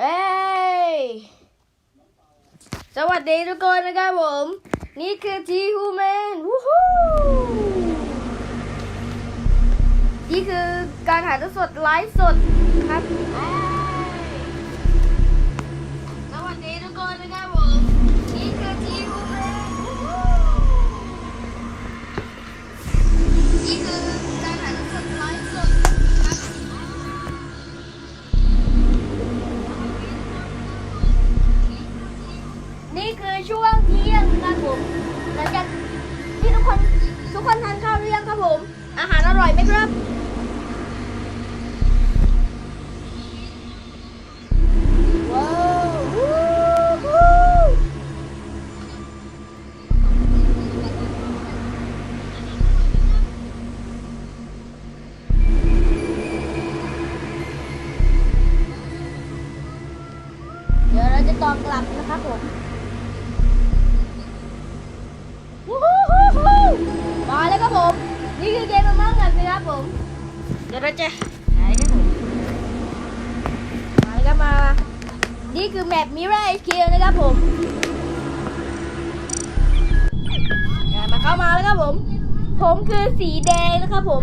เอ้ยสวัสดีทุกคนนะครับผม นี่คือทีฮูแมนวู้ฮู้นี่คือการถ่ายทอดสดไลฟ์สดครับสวัสดีทุกคนนะครับผม นี่คือทีฮูแมนนี่คือ ช่วงเที่ยงครับผมหลังจากที่ทุกคนทุกคนทานข้าวหรือยังครับผม อาหารอร่อยไหมครับ จะหายครับผมาแล้วครับมา นี่คือแมปมิราไอคิวนะครับผมมาเข้ามาแล้วครับผม ผมคือสีแดงนะครับผม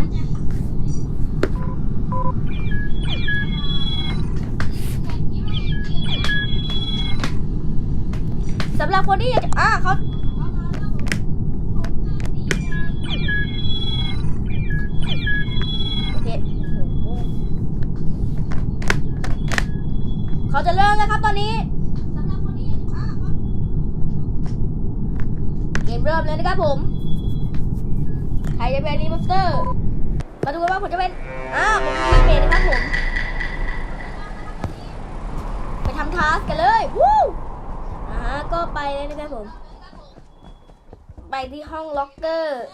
สำหรับคนที่อยากจะอ่าเขา เขาจะเริ่มแล้วครับตอนนี้สำหรับคนที่อยากจะอ่าเขาเกมเริ่มเลยนะครับผม ใครจะเป็นรีมอนสเตอร์ มาดูกันว่าผมจะเป็น อ้าวผมเป็นเมนนะครับผม ไปทำทาสกันเลยวู้อ่าก็ไปเลยนะครับผม ไปที่ห้องล็อกเกอร์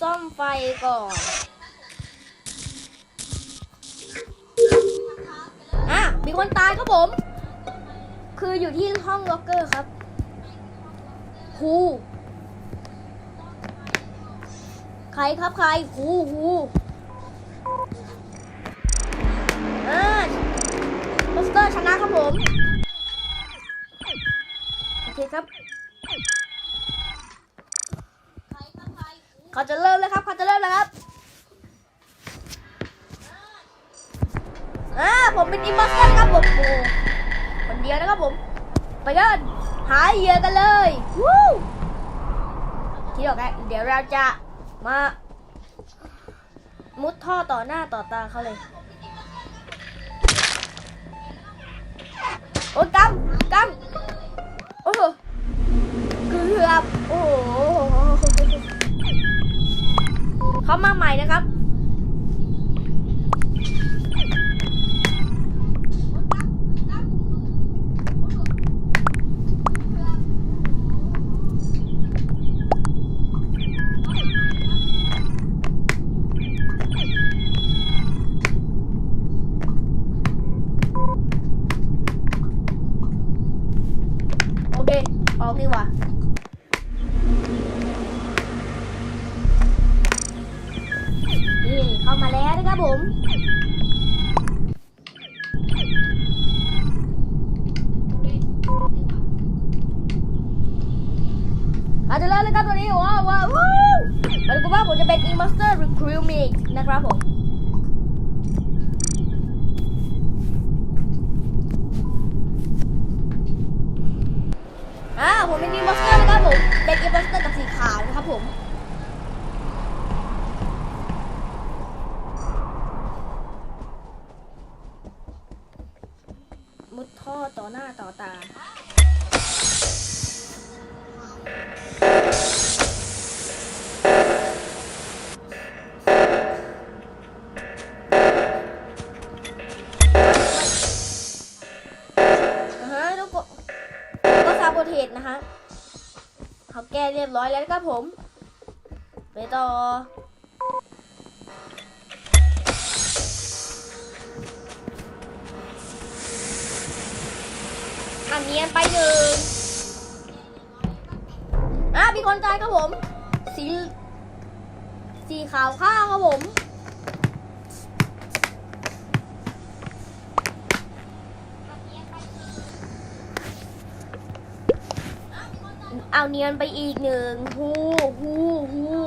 ซ่อมไฟก่อน มีคนตายครับผม คืออยู่ที่ห้องล็อกเกอร์ครับคูใครครับใครครูครูอ่าโปสเตอร์ชนะครับผม โอเคครับเขาจะเริ่มแล้วครับเขาจะเริ่มแล้วครับ อ่าผมเป็นอิมมัสเตอร์นครับผมโอ้คนเดียวนะครับผม ไปกันหาเหยื่อกันเลยวู้คิดออกแล้วเดี๋ยวเราจะมา มุดท่อต่อหน้าต่อตาเขาเลย โอ้ยกำกำโอ้โหเกือบโอ้โหเขามาใหม่นะครับ แล้วนะครับผมอาจจะเริ่มเลยครับตัวนี้ว้าวว้าววู้มาดูกันว่าผมจะเป็น e-master recruitment นะครับผมอ่าผมเป็นอีมอสเตอร์นะครับผมเป็นอีมอสเตอร์กับสีขาวนะครับผมดท่อ ต่อตาอ่าฮะทุกคนก็ซาโบเทสนะคะ เขาแก้เรียบร้อยแล้วครับผม ไปต่อ อัเนียนไปหนึ่งอะมีคนตายครับผม สี สีขาวข้าครับผมเอาเนียนไปอีกหนึ่งฮู้ฮู้ฮู้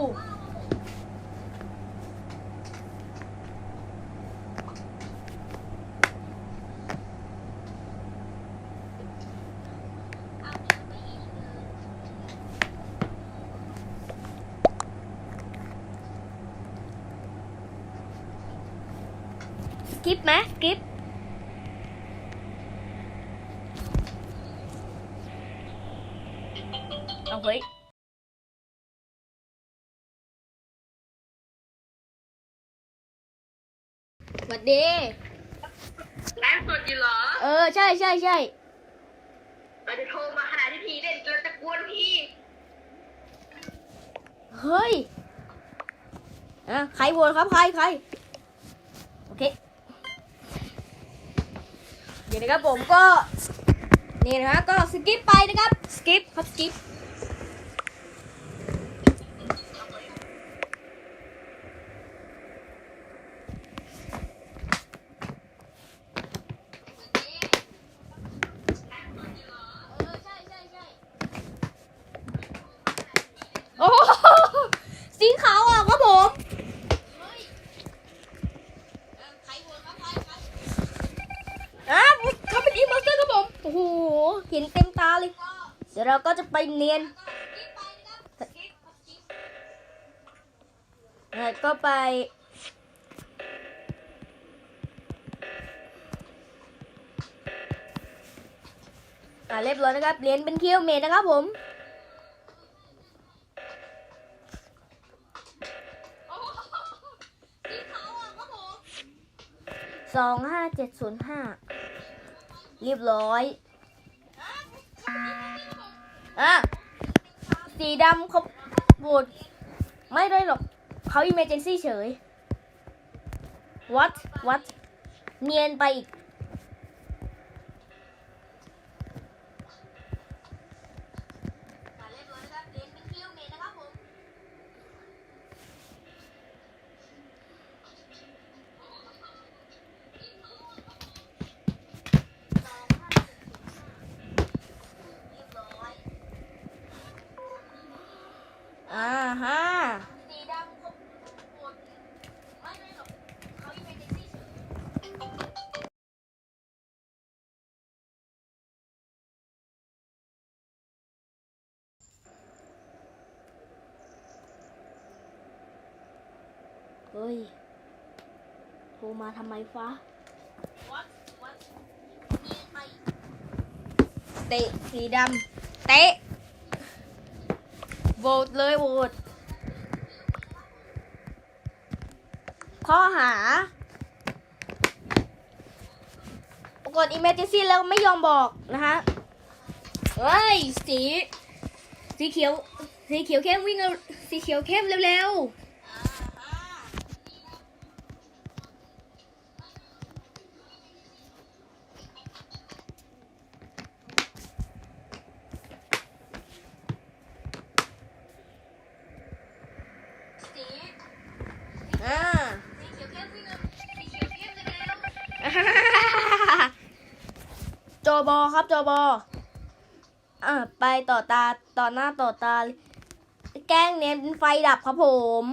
เอาเฮ้ยสวัสดี ไลฟ์สดอยู่เหรอเออ ใช่ใช่ใช่เราจะโทรมาขณะที่พี่เล่นเราจะกวนพี่เฮ้ยอะใครโหวตครับ ใครใครโอเค เดี๋ยวนะครับผมก็ นี่นะฮะก็สกิปไปนะครับ สกิปครับสกิป โอ้โหสีขาวอะครับผมอะเขาเป็นอีมอสเตอร์ครับผม โอ้โห เห็นเต็มตาเลย เดี๋ยวเราก็จะไปเนียนแล้วก็ไป อ่าเรียบร้อยนะครับ เรียนเป็นคียวเมดนะครับผมสองห้าเจ็ดศูนย์ห้า เรียบร้อยอะสีดำเขาโหวตไม่ได้หรอกเขาอิมเมจเจนซี่เฉย what what เนียนไปอีก โทรมาทำไมฟ้าเตะสีดำเตะโหวตเลยโหวตข้อหา กด emergency แล้วไม่ยอมบอกนะฮะเฮ้ย สี สีเขียว สีเขียวเข้มวิ่งสีเขียวเข้มเร็วๆ ต่อตาต่อหน้าต่อตา แกล้งเน้นไฟดับครับผม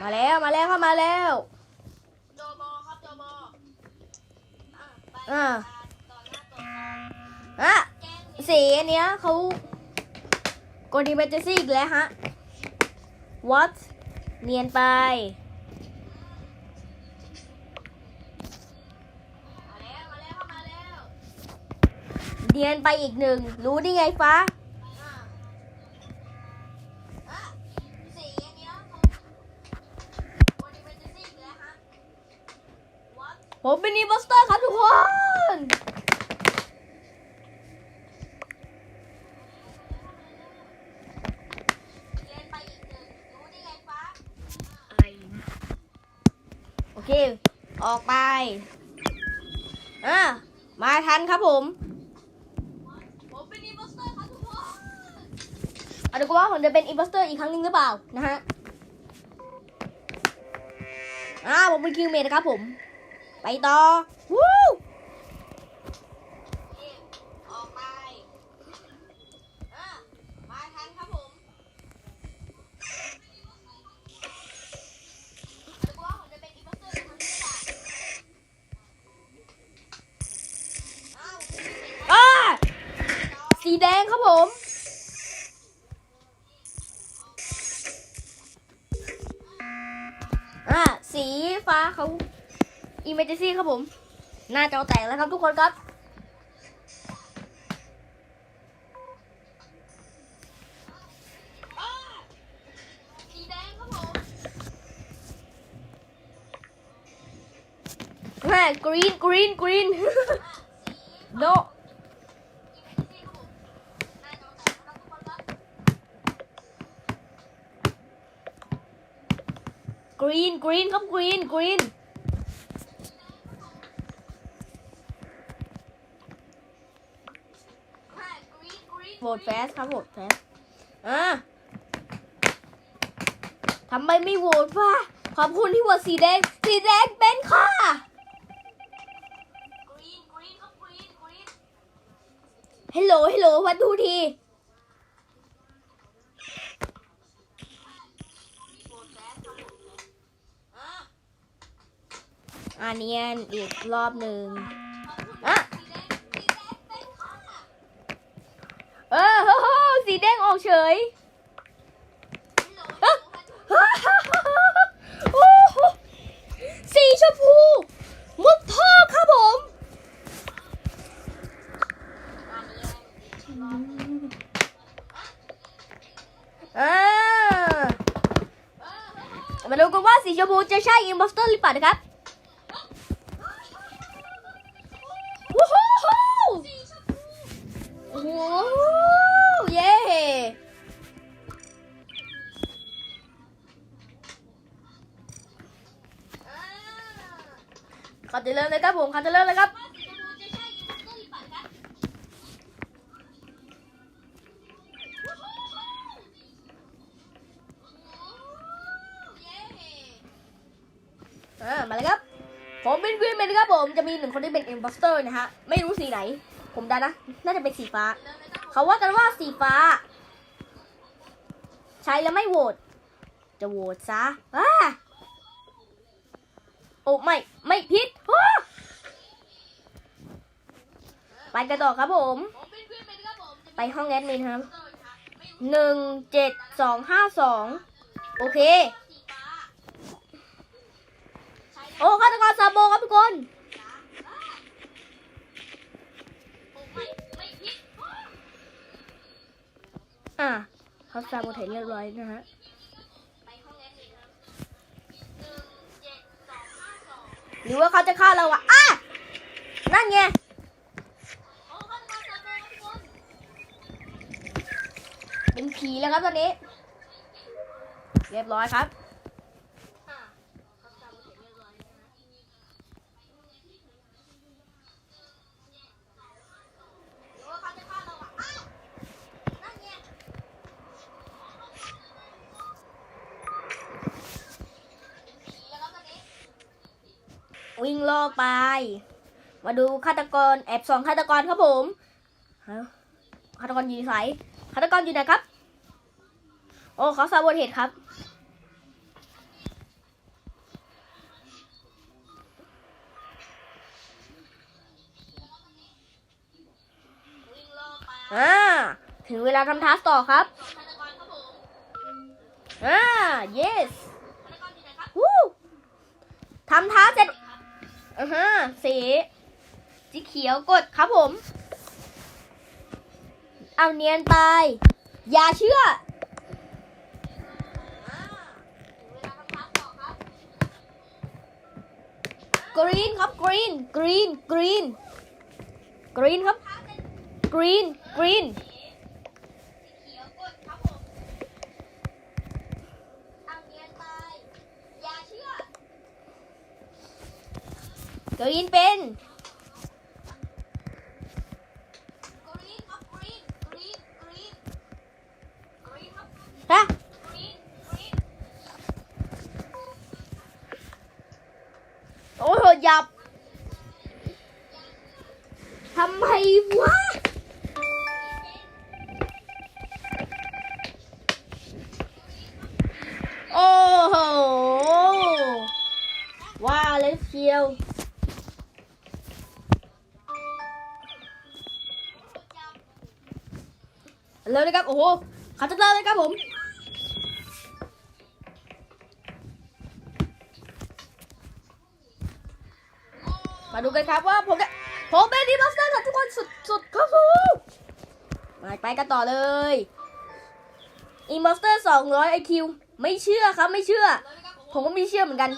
มาแล้วมาแล้วเข้ามาแล้วโจบอครับโจบออ่าอะสีอันเนี้ยเขากดดีเมจซี่อีกแล้วฮะ what เนียนไป มาแล้วมาแล้วเข้ามาแล้ว เนียนไปอีกหนึ่งรู้ได้ไงฟ้าสีอันเนี้ยเขาบอดี้เวนซี่อีกแล้วฮะ What ผมเป็นอีโปสเตอร์ครับทุกคนเรียนไปอีกหนึ่ง รู้ได้ไงฟ้าโอเค ออกไป อะมาทันครับผมผมเป็นอีโปสเตอร์ครับทุกคน เอาดูกัว่าผมจะเป็นอีโปสเตอร์อีกครั้งหนึ่งหรือเปล่านะฮะอ่าผมเป็นคิวเมดนะครับผม ไปต่อ วู้ เมจซี่ครับผม หน้าจอแตกแล้วครับทุกคนครับอ้าสีแดงครับผมแม่กรีนกรีนกรีนอะสีโดอีเวนต์เตอร์ครับผมหน้าจอแตกนะครับทุกคนครับกรีนกรีนครับกรีนกรีน ค่ะกรี๊ดกรี๊ด โหวตแฟสครับโหวตแฟสอ่าทำไมไม่โหวตวะขอบคุณที่โหวตสีแดง สีแดงเป็นค่ะกรี๊ดกรี๊ดครับกรี๊ดกรี๊ดฮัลโหลฮัลโหลวันดูทีโหวตแฟสครับผมอะอ่าเนียนอีกรอบหนึ่ง อ้โหสีแดงออกเฉยฮัลโหลเอ้อโอ้โหสีชมพูมุดท่อครับผมอันนี้อ่าเออมาดูกันว่าสีชมพูจะใช่อิมพอสเตอร์หรือเปล่านะครับ เริ่มเลยครับผมเขาจะเริ่มเลยครับเอ้ามาเลยครับ ผมเป็นวินเป็นครับผมจะมีหนึ่งคนที่เป็นเอิมพอสเตอร์นะฮะ ไม่รู้สีไหน ผมดานะ น่าจะเป็นสีฟ้า เขาว่ากันว่าสีฟ้า ใช้แล้วไม่โหวตจะโหวตซะอ้าโอ้ไม่ ไม่ผิดอ้า ไปกันต่อครับผมผมเป็นเพื่อนเป็นครับผม ไปห้องแอดมินครับหนึ่งเจ็ดสองห้าสองโอเค โอ้ฆาตกรซาโบครับทุกคนอ่าเขาซาโบเทเรียบร้อยนะฮะหรือว่าเขาจะฆ่าเราอะอะนั่นไง โอ้ฆาตกรซาโบครับทุกคน เป็น ผีแล้วครับตอนนี้ เรียบร้อยครับวิ่งล่อไป มาดูฆาตกรแอบสองฆาตกรครับผมฆาตกรอยู่ไหนฆาตกรอยู่ไหนครับ โอ้เขาซาโบเทตครับ อ่า ถึงเวลาทำทัสต่อครับ อ่า yes วู้ทำท้าเสร็จอ่าฮะสีสีเขียวกดครับผม เอาเนียนไปอย่าเชื่อ อ่าถึงเวลาทำทัสต่อครับ กรีนครับกรีนกรีนกรีนกรีนครับกรีนกรีนกรีนเป็น เร็วเลยครับ โอ้โหขับจะเริ่มเลยครับผม มาดูกันครับว่าผมจะผมเป็นดีบัสเตอร์กับทุกคนสุดๆครับผมมาไปกันต่อเลยอีมอสเตอร์สองร้อยไอคิวไม่เชื่อครับไม่เชื่อ ผมก็ไม่เชื่อเหมือนกัน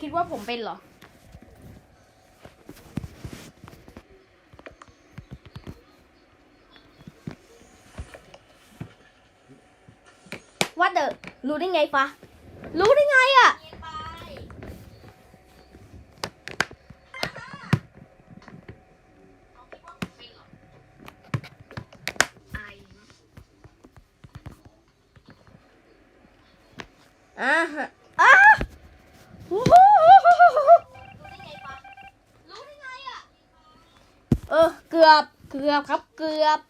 คิดว่าผมเป็นเหรอว่าเดอรู้ได้ไงฟะรู้ได้ไงอะ กือบเกือครับเกือบ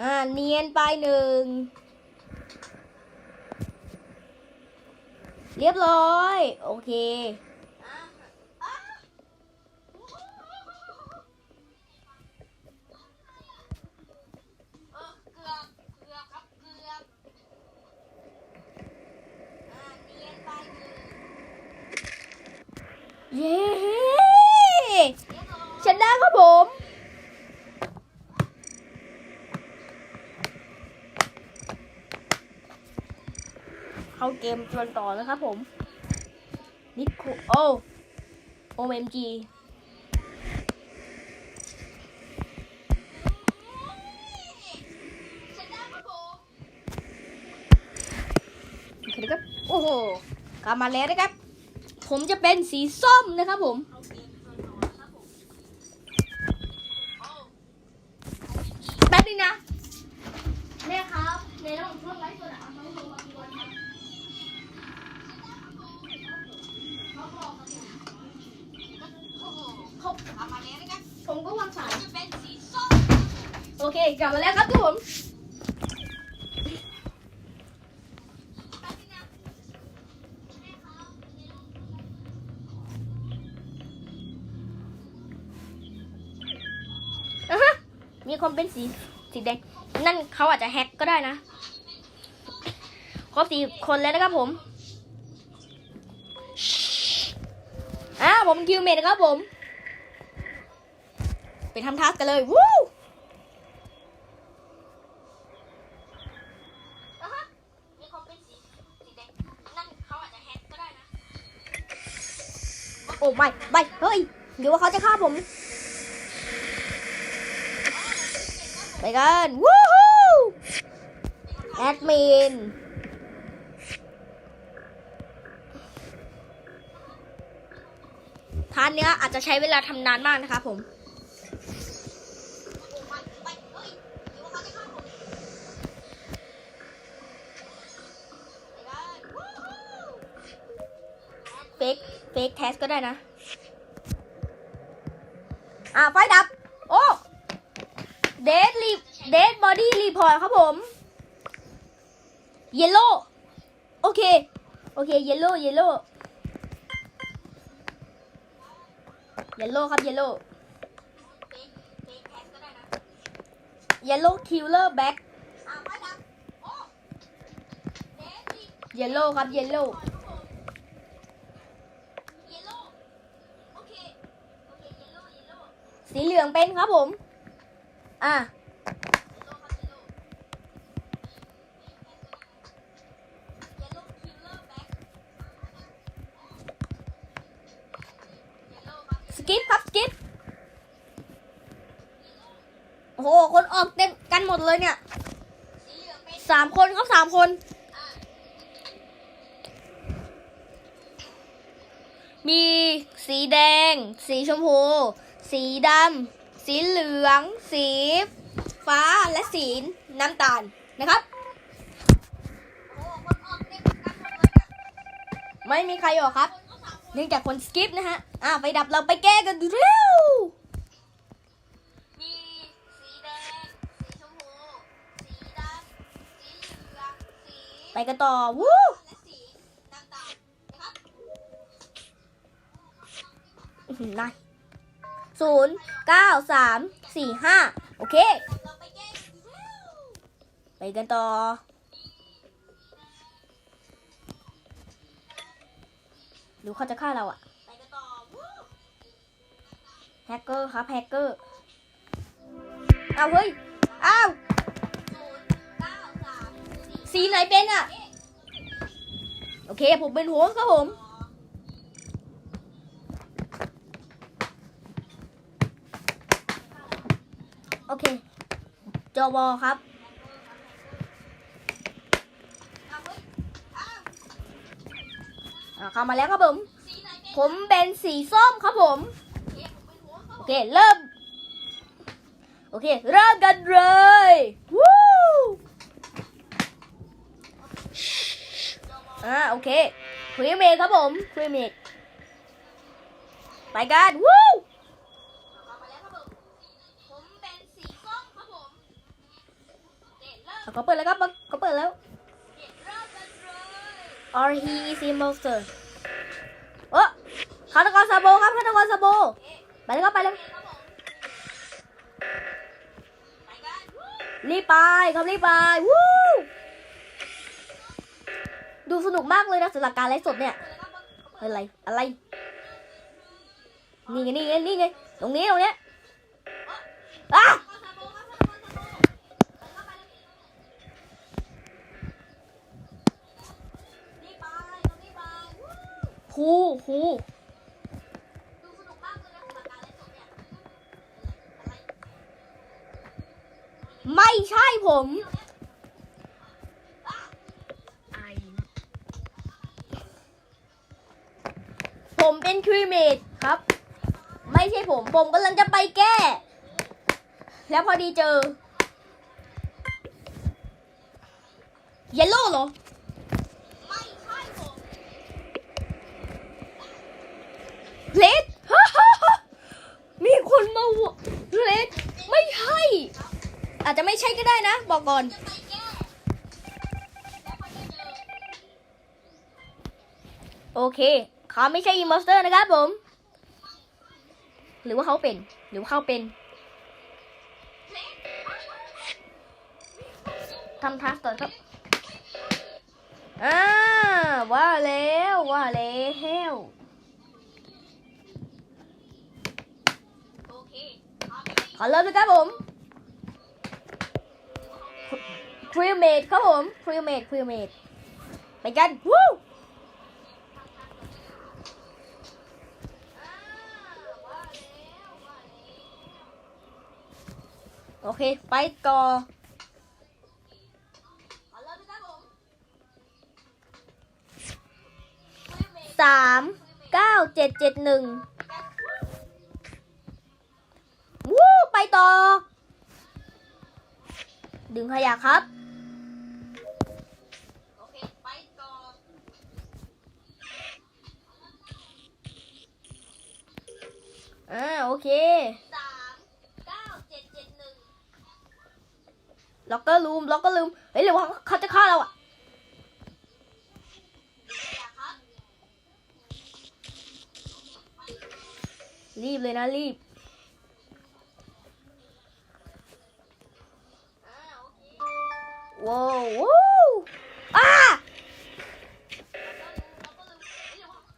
อ่าเนียนไปหนึ่ง เรียบร้อย โอเคเออเกือเกือครับเกืออ่าเนียนไปหนึ่ง เย้ เรียบร้อย ชนะครับผม เข้าเกมกันต่อนะครับผม นิโคโอโอเอ็มจีชนะครับผมโอเคนะครับ โอ้โหกลับมาแล้วนะครับ ผมจะเป็นสีส้มนะครับผม มีคนเป็นสีสีแดง นั่นเขาอาจจะแฮกก็ได้นะ ครบสี่คนแล้วนะครับผมอ่าผมคิวเมดนะครับผม ไปทำทัสกันเลย วู้อะฮะมีคนเป็นสีสีแดงนั่นเขาอาจจะแฮกก็ได้นะโอ้ไม่ไม่เฮ้ย เดี๋ยวว่าเขาจะฆ่าผม ไปกันวู้ฮู้แอดมินทานเนี้ยอาจจะใช้เวลาทำนานมากนะคะผมเฮ้ยเดี๋ยวเขาจะฆ่าผมไปกันวู้ฮู้เฟกเฟกแทสก็ได้นะ อ่าไฟดับ เดดรีเดดบอดี้รีพอร์ตครับผมเยลโล่โอเค โอเคเยลโล่เยลโล่เยลโล่ครับเยลโล่เยลโล่คิลเลอร์แบ็กเยลโล่ครับเยลโล่เยลโล่โอเคโอเคเยลโล่เยลโล่สีเหลืองเป็นครับผม อะสกิปครับสกิปโอ้โห คนออกเต็มกันหมดเลยเนี่ยสามคนครับสามคนมีสีแดง สีชมพู สีดำ สีเหลือง สี ฟ้าและสีน้ำตาลนะครับ ไม่มีใครออกครับ เนื่องจากคนสกิปนะฮะ อ่าไปดับเราไปแก้กันเร็วมีสีแดงสีชมพูสีดำสีเหลืองสีไปกันต่อ วู้น้ำตา ศูนย์เก้าสามสี่ห้าโอเค ไปกันต่อหรือเขาจะฆ่าเราอะแฮกเกอร์ครับแฮกเกอร์เอาเฮ้ยเก้าสีไหนเป็นอะโอเค ผมเป็นหัวครับผม จอบอครับ เข้ามาแล้วครับผม ผมเป็นสีส้มครับผม โอเค เริ่ม โอเค เริ่มกันเลยวู้อ่าโอเคครีมเมดครับผมครีมเมดไปกันวู้ เอามาแล้วครับผมผมเป็นสีส้มครับผม เขาเปิดแล้วครับเขาเปิดแล้ว or he is a monster เออฆาตกรซาโบครับฆาตกรซาโบเอ๊ะไปเลยครับไปเลยเด็ดครับผมไปกันวู้รีบไปครับรีบไป วู้ ดูสนุกมากเลยนะสำหรับการไลฟ์สดเนี่ย อะไร อะไร นี่ไงนี่ไงนี่ไง ตรงนี้ตรงเนี้ยอะ เข้าซาโบครับเข้าซาโบไปเข้าไปเลยรีบไปต้องรีบไปวู้ ครูครู ดูสนุกมากเลยนะสำหรับการเล่นสดเนี่ยอะไร ไม่ใช่ผม ครีเมดครับ ไม่ใช่ผม ผมกำลังจะไปแก้ แล้วพอดีเจอเยลโล่เหรอ ไม่ใช่ผมเลดมีคนมาวเลดไม่ใช่ อาจจะไม่ใช่ก็ได้นะ บอกก่อนโอเค เขาไม่ใช่อิมมอสเตอร์นะครับผม หรือว่าเขาเป็น หรือว่าเขาเป็นทำทัสก่อครับอ่าว่าแล้วว่าแล้วเคเอาไปขอเริ่มเลยครับผมครีมเมดครับผมครีมเมดครีมเมดไปกัน วู้ อ่าว่าแล้วว่าแล้ว โอเค ไปก่อสามเก้าเจ็ดเจ็ดหนึ่งวู้ไปต่อ ดึงขยะครับโอเคไปก่ออ่าโอเค สามเก้าเจ็ดเจ็ดหนึ่ง ล็อกเกอร์รูมล็อกเกอร์รูมเฮ้ยหรือว่าเขาจะฆ่าเราอะรีบเลยนะรีบว้าวอ้า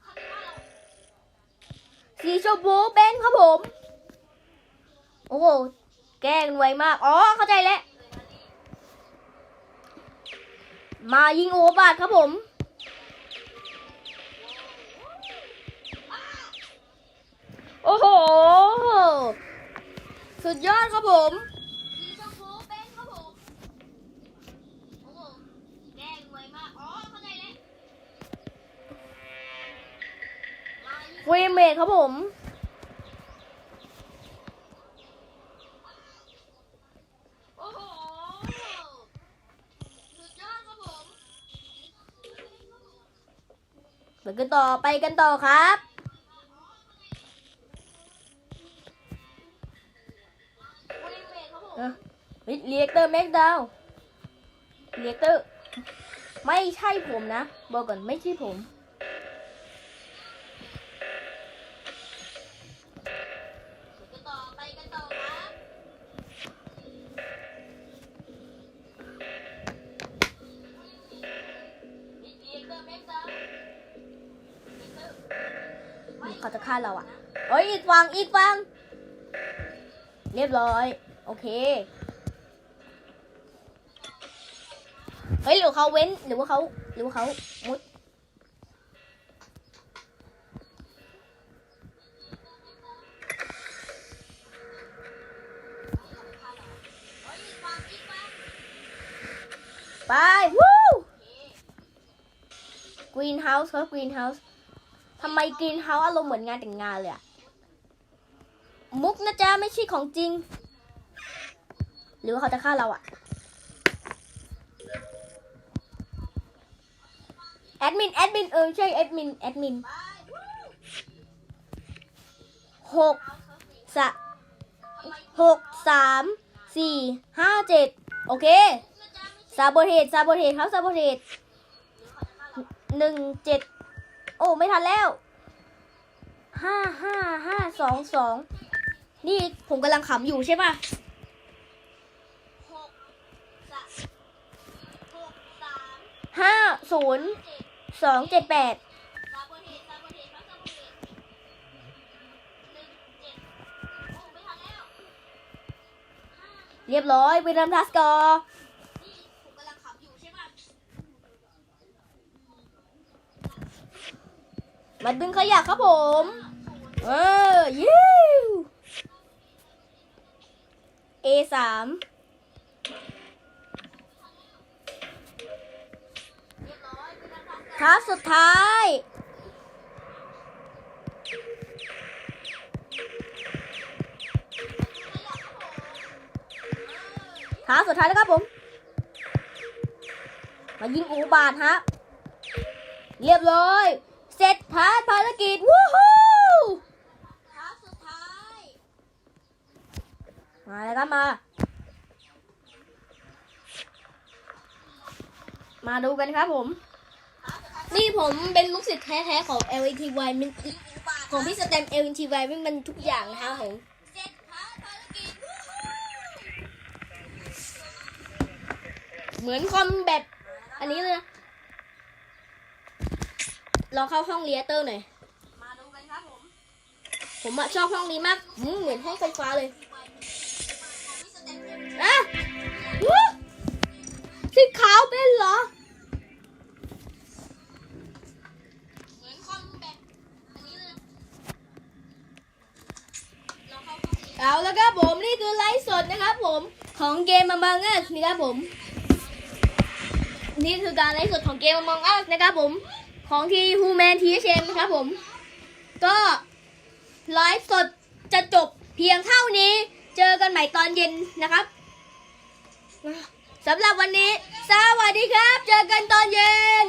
เขาจะว่าเราสีชมพูเป็นครับผม โอ้โห แกล้งไวมาก อ๋อ เข้าใจแล้ว มายิงโอบาทครับผม โอ้โห สุดยอดครับผมเวเมทครับผม ต่อไปกันต่อครับบริเวณครับผมเฮ้ยเรียกเตอร์แม็กดาวเรียกเตอร์ ไม่ใช่ผมนะ บอกก่อนไม่ใช่ผมาจะฆ่าเราอะเอ้ยอีกฝั่งอีกฝั่งเรียบร้อย โอเค เฮ้ยหรือเขาเว้นหรือว่าเขาหรือว่าเขามุดไป วู้กรีนเฮาส์ครับกรีนเฮาส์ ทำไมกรีนเฮาส์อารมณ์เหมือนงานแต่งงานเลยอะมุกนะจ๊ะไม่ใช่ของจริง หรือว่าเขาจะฆ่าเราอะแอดมินแอดมินเออใช่แอดมินแอดมินหกเอาเถอะสิสะทำไมหกสามสี่ห้าเจ็ดโอเคซาโบเทสซาโบเทสครับซาโบเทสหนึ่งเจ็ด โอ้ไม่ทันแล้วห้าห้าห้าสองสองนี่ผมกำลังขำอยู่ใช่ปะหกสามหกสามห้าศูนย์สองเจ็ดแปดเรียบร้อยไปรำทัสกอร์ นี่ผมกำลังขับอยู่ใช่ไหม มาดึงขยะครับผม เออยิ้ว A สามเรียบร้อยเป็นการทำท้าสุดท้าย ท้าสุดท้ายแล้วครับผม มายิงอุบาทฮะ เรียบร้อย เสร็จพาร์ทภารกิจ วู้ฮู้ท้าสุดท้าย มาแล้วครับมา มาดูกันครับผมท้าสุดท้ายนี่ผมเป็นลูกศิษย์แท้ๆของ LATY มันอุบาทของพี่สแตม LATY มันมันทุกอย่างนะคะผมเสร็จท้าภารกิจวู้ฮู้เหมือนคอมแบบอันนี้เลยนะ ลองเข้าห้องเรียเตอร์หน่อย มาดูกันครับผม ผมอะชอบห้องนี้มากอืมเหมือนห้องไฟฟ้าเลยองพี่สเต็ปเอ็มอะวู้สีขาวเป็นเหรอ เหมือนคอมแบบอันนี้เลยลองเข้าห้องนี้เอาแล้วครับผมนี่คือไลฟ์สดนะครับผมของเกม Among Us นี่ครับผม นี่คือการไลฟ์สดของเกม Among Us นะครับผม ของที Human t h m นะครับผม ก็ไลฟ์สดจะจบเพียงเท่านี้ เจอกันใหม่ตอนเย็นนะครับสำหรับวันนี้ สวัสดีครับ เจอกันตอนเย็น